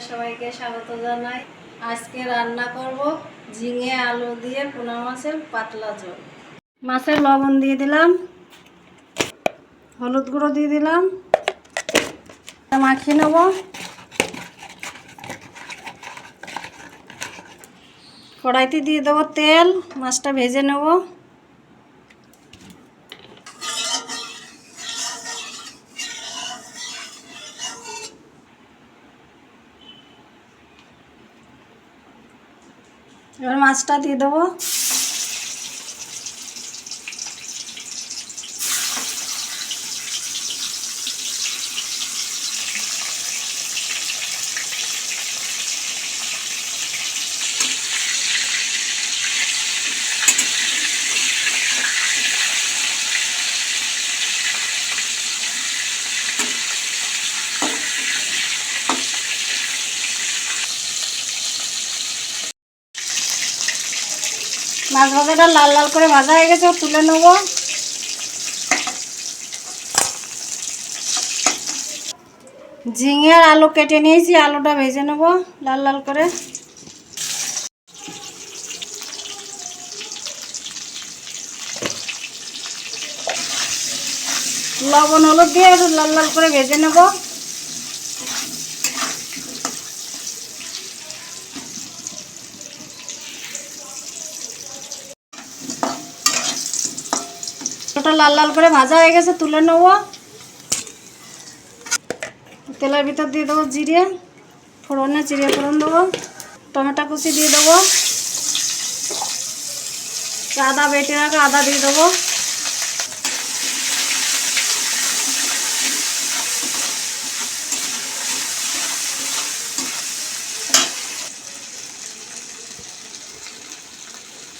আপনাদের সবাইকে স্বাগত জানাই। আজকে রান্না করব ঝিঙে আলু দিয়ে পোনা মাছের পাতলা ঝোল। মাছের লবণ দিয়ে দিলাম, হলুদ গুঁড়ো দিয়ে দিলাম মাখিয়ে নেব। কড়াইতে দিয়ে দেবো তেল, মাছটা ভেজে নেব। এবার মাছটা দিয়ে দেবো মাছ ভাজাটা লাল লাল করে ভাজা হয়ে গেছে তুলে নেব। ঝিঙে আর আলু কেটে নিয়েছি, আলুটা ভেজে নেব লাল লাল করে। লবণ, হলুদ দিয়ে লাল লাল করে ভেজে নেব। ওটা লাল লাল করে ভাজা হয়ে গেছে, তুলে নেব। তেলের ভিতর দিয়ে দেবো জিরে, ফোড়নে জিরে ফোড়ন দেবো, টমেটো কুচি দিয়ে দেবো, আদা বেটে রাখা আদা দিয়ে দেবো।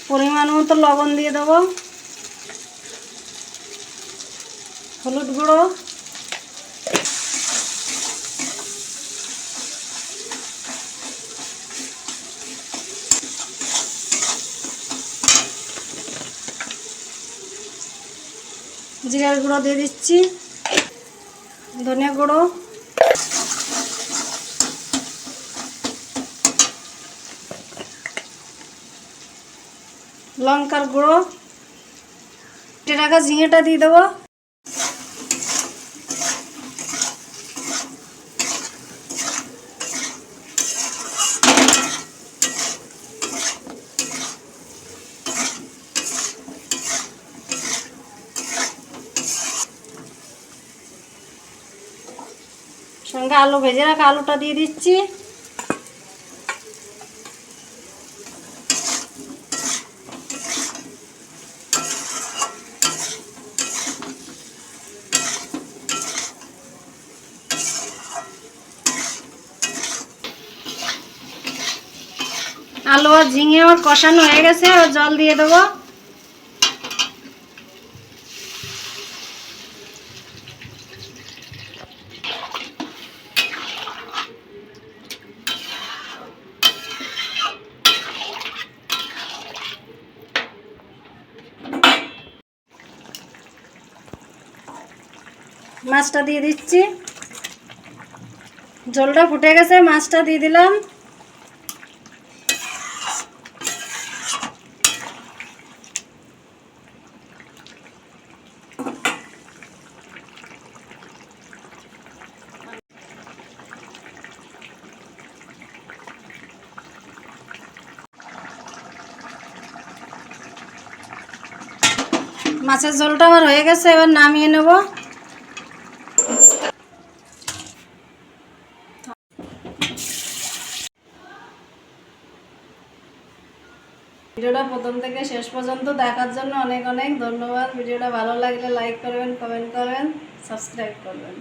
পরিমাণ মতো লবণ দিয়ে দেবো। হলুদ গুঁড়ো। জিরার গুঁড়ো দিয়ে দিচ্ছি। ধনিয়া গুঁড়ো। লঙ্কার গুঁড়ো। কেটে ঝিঙেটা দিয়ে দেবো। সঙ্গে আলু ভেজে রাখা আলুটা দিয়ে দিচ্ছি। আলু আর ঝিঙে ওর কষানো হয়ে গেছে জল দিয়ে দেবো। মাছটা দিয়ে দিচ্ছি। জলটা ফুটে গেছে, মাছটা দিয়ে দিলাম। মাছের ঝোলটা আমার হয়ে গেছে, এবার নামিয়ে নেব। ভিডিওটা প্রথম থেকে শেষ পর্যন্ত দেখার জন্য অনেক অনেক ধন্যবাদ। ভিডিওটা ভালো লাগলে লাইক করবেন কমেন্ট করবেন সাবস্ক্রাইব করবেন।